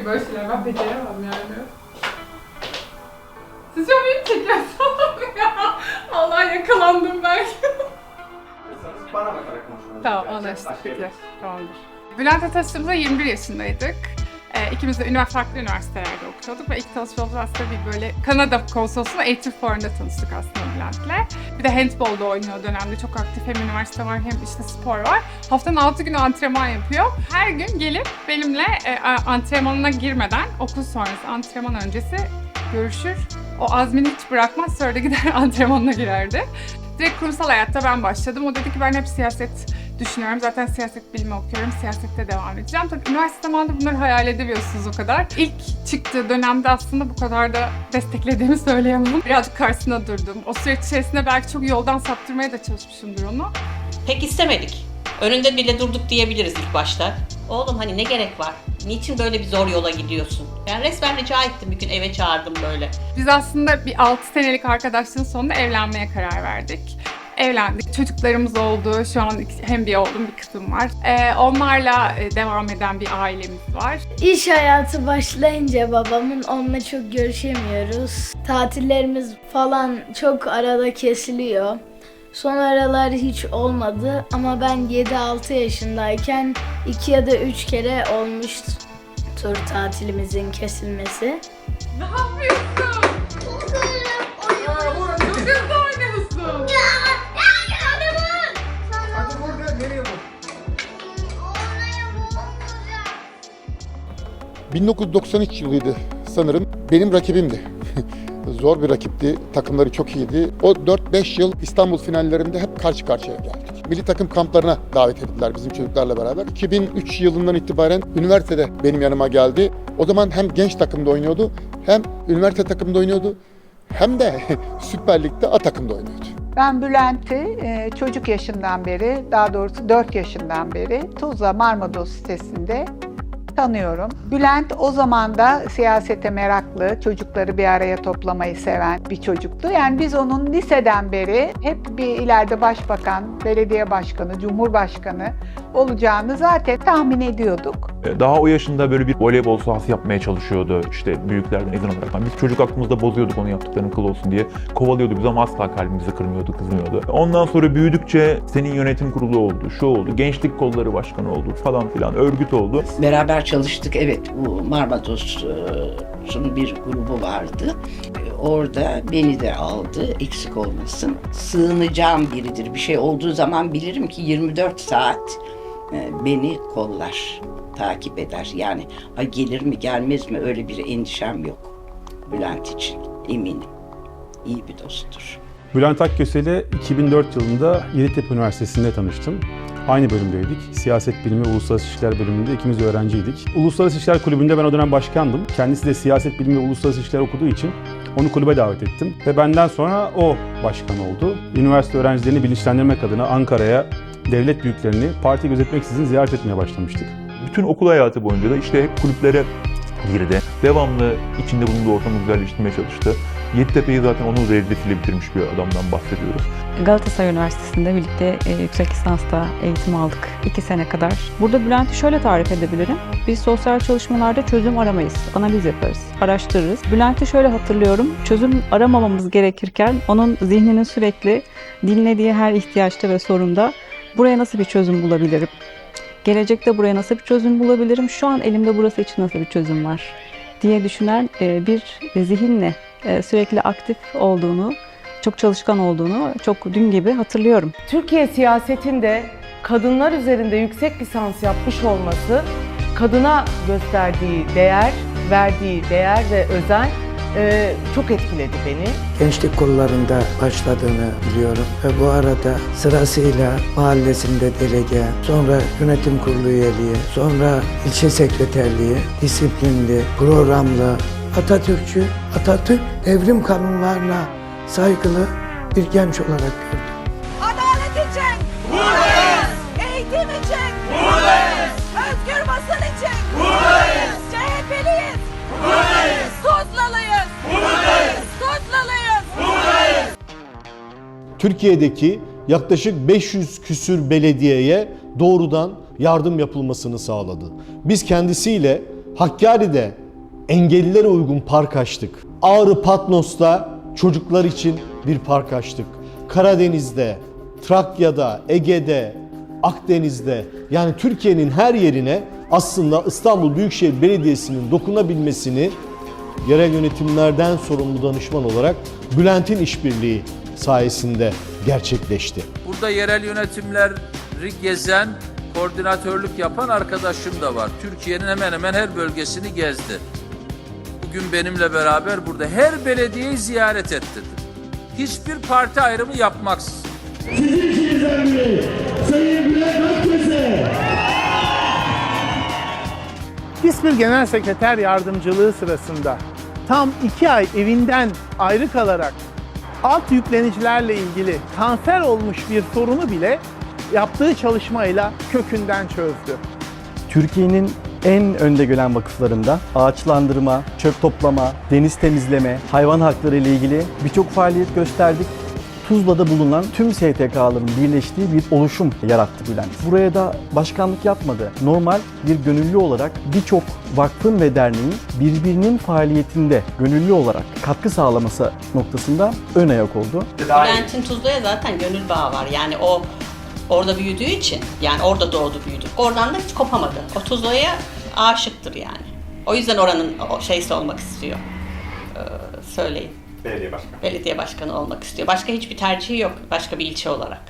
yapmayın böyle şeyler. Ben beceremem yani. Siz an beni çekiyorsunuz ya. Allah yakalandım ben. Bana bakarak konuşmanız Tamam anlaştık bir- Tamamdır. Bülent'e tanıştığımızda 21 yaşındaydık. Ee, ikimiz de ünivers- farklı üniversitelerde okuyorduk ve ilk tanışmamız aslında bir böyle Kanada konsolosluğu eğitim fuarında tanıştık aslında Bülent'le. Bir de handball da oynuyor dönemde. Çok aktif hem üniversite var hem işte spor var. Haftanın 6 günü antrenman yapıyor. Her gün gelip benimle e, antrenmanına girmeden okul sonrası antrenman öncesi görüşür. O azmini hiç bırakmaz sonra gider antrenmanına girerdi. Direkt kurumsal hayatta ben başladım. O dedi ki ben hep siyaset düşünüyorum. Zaten siyaset bilimi okuyorum. Siyasette devam edeceğim. Tabii üniversite zamanında bunları hayal edemiyorsunuz o kadar. İlk çıktığı dönemde aslında bu kadar da desteklediğimi söyleyemem. Birazcık karşısında durdum. O süreç içerisinde belki çok yoldan saptırmaya da çalışmışımdır onu. Pek istemedik. Önünde bile durduk diyebiliriz ilk başta. Oğlum hani ne gerek var? Niçin böyle bir zor yola gidiyorsun? Ben resmen rica ettim bir gün eve çağırdım böyle. Biz aslında bir 6 senelik arkadaşlığın sonunda evlenmeye karar verdik. Evlendik. Çocuklarımız oldu. Şu an hem bir oğlum bir kızım var. Ee, onlarla e, devam eden bir ailemiz var. İş hayatı başlayınca babamın onunla çok görüşemiyoruz. Tatillerimiz falan çok arada kesiliyor. Son aralar hiç olmadı ama ben 7-6 yaşındayken 2 ya da 3 kere olmuştur tatilimizin kesilmesi. Ne yapıyorsun? 1993 yılıydı sanırım. Benim rakibimdi. Zor bir rakipti. Takımları çok iyiydi. O 4-5 yıl İstanbul finallerinde hep karşı karşıya geldik. Milli takım kamplarına davet ettiler bizim çocuklarla beraber. 2003 yılından itibaren üniversitede benim yanıma geldi. O zaman hem genç takımda oynuyordu, hem üniversite takımda oynuyordu, hem de Süper Lig'de A takımda oynuyordu. Ben Bülent'i e, çocuk yaşından beri, daha doğrusu 4 yaşından beri Tuzla Marmados sitesinde tanıyorum. Bülent o zaman da siyasete meraklı, çocukları bir araya toplamayı seven bir çocuktu. Yani biz onun liseden beri hep bir ileride başbakan, belediye başkanı, cumhurbaşkanı olacağını zaten tahmin ediyorduk. E, Daha o yaşında böyle bir voleybol sahası yapmaya çalışıyordu. İşte büyüklerden izin alarak. Biz çocuk aklımızda bozuyorduk onu yaptıklarının kıl olsun diye. Kovalıyordu biz ama asla kalbimizi kırmıyordu, kızmıyordu. Ondan sonra büyüdükçe senin yönetim kurulu oldu, şu oldu, gençlik kolları başkanı oldu falan filan, örgüt oldu. Beraber çalıştık. Evet bu Marmados'un bir grubu vardı. E, Orada beni de aldı. Eksik olmasın. Sığınacağım biridir. Bir şey olduğu zaman bilirim ki 24 saat e, beni kollar. Takip eder. Yani ay gelir mi gelmez mi öyle bir endişem yok. Bülent için eminim. İyi bir dosttur. Bülent Akköse'yle 2004 yılında Yeditepe Üniversitesi'nde tanıştım. Aynı bölümdeydik. Siyaset Bilimi Uluslararası İlişkiler bölümünde ikimiz öğrenciydik. Uluslararası İlişkiler Kulübü'nde ben o dönem başkandım. Kendisi de Siyaset Bilimi ve Uluslararası İlişkiler okuduğu için onu kulübe davet ettim. Ve benden sonra o başkan oldu. Üniversite öğrencilerini bilinçlendirmek adına Ankara'ya devlet büyüklerini parti gözetmeksizin ziyaret etmeye başlamıştık. Bütün okul hayatı boyunca da işte hep kulüplere girdi. Devamlı içinde bulunduğu ortamı güzelleştirmeye çalıştı. Yeditepe'yi zaten onun reddetiyle bitirmiş bir adamdan bahsediyoruz. Galatasaray Üniversitesi'nde birlikte e, yüksek lisansta eğitim aldık 2 sene kadar. Burada Bülent'i şöyle tarif edebilirim. Biz sosyal çalışmalarda çözüm aramayız, analiz yaparız, araştırırız. Bülent'i şöyle hatırlıyorum, çözüm aramamamız gerekirken onun zihninin sürekli dinlediği her ihtiyaçta ve sorunda buraya nasıl bir çözüm bulabilirim? Gelecekte buraya nasıl bir çözüm bulabilirim? Şu an elimde burası için nasıl bir çözüm var? diye düşünen e, bir zihinle e, sürekli aktif olduğunu, çok çalışkan olduğunu çok dün gibi hatırlıyorum. Türkiye siyasetinde kadınlar üzerinde yüksek lisans yapmış olması kadına gösterdiği değer, verdiği değer ve özen e, çok etkiledi beni. gençlik kollarında başladığını biliyorum. Ve bu arada sırasıyla mahallesinde delege, sonra yönetim kurulu üyeliği, sonra ilçe sekreterliği, disiplinli, programlı, Atatürkçü, Atatürk devrim kanunlarına saygılı bir genç olarak gördüm. Türkiye'deki yaklaşık 500 küsür belediyeye doğrudan yardım yapılmasını sağladı. Biz kendisiyle Hakkari'de engellilere uygun park açtık. Ağrı Patnos'ta çocuklar için bir park açtık. Karadeniz'de, Trakya'da, Ege'de, Akdeniz'de yani Türkiye'nin her yerine aslında İstanbul Büyükşehir Belediyesi'nin dokunabilmesini yerel yönetimlerden sorumlu danışman olarak Bülent'in işbirliği sayesinde gerçekleşti. Burada yerel yönetimleri gezen, koordinatörlük yapan arkadaşım da var. Türkiye'nin hemen hemen her bölgesini gezdi. Bugün benimle beraber burada her belediyeyi ziyaret etti. Hiçbir parti ayrımı yapmaksızın. İSPİR Genel Sekreter Yardımcılığı sırasında tam iki ay evinden ayrı kalarak alt yüklenicilerle ilgili kanser olmuş bir sorunu bile yaptığı çalışmayla kökünden çözdü. Türkiye'nin en önde gelen vakıflarında ağaçlandırma, çöp toplama, deniz temizleme, hayvan hakları ile ilgili birçok faaliyet gösterdik. Tuzla'da bulunan tüm STK'ların birleştiği bir oluşum yarattı Bülent. Buraya da başkanlık yapmadı. Normal bir gönüllü olarak birçok vakfın ve derneğin birbirinin faaliyetinde gönüllü olarak katkı sağlaması noktasında ön ayak oldu. Bülent'in Tuzla'ya zaten gönül bağı var. Yani o orada büyüdüğü için, yani orada doğdu büyüdü. Oradan da hiç kopamadı. O Tuzla'ya aşıktır yani. O yüzden oranın şeysi olmak istiyor. Ee, söyleyin. Belediye başkanı. Belediye başkanı olmak istiyor. Başka hiçbir tercihi yok. Başka bir ilçe olarak.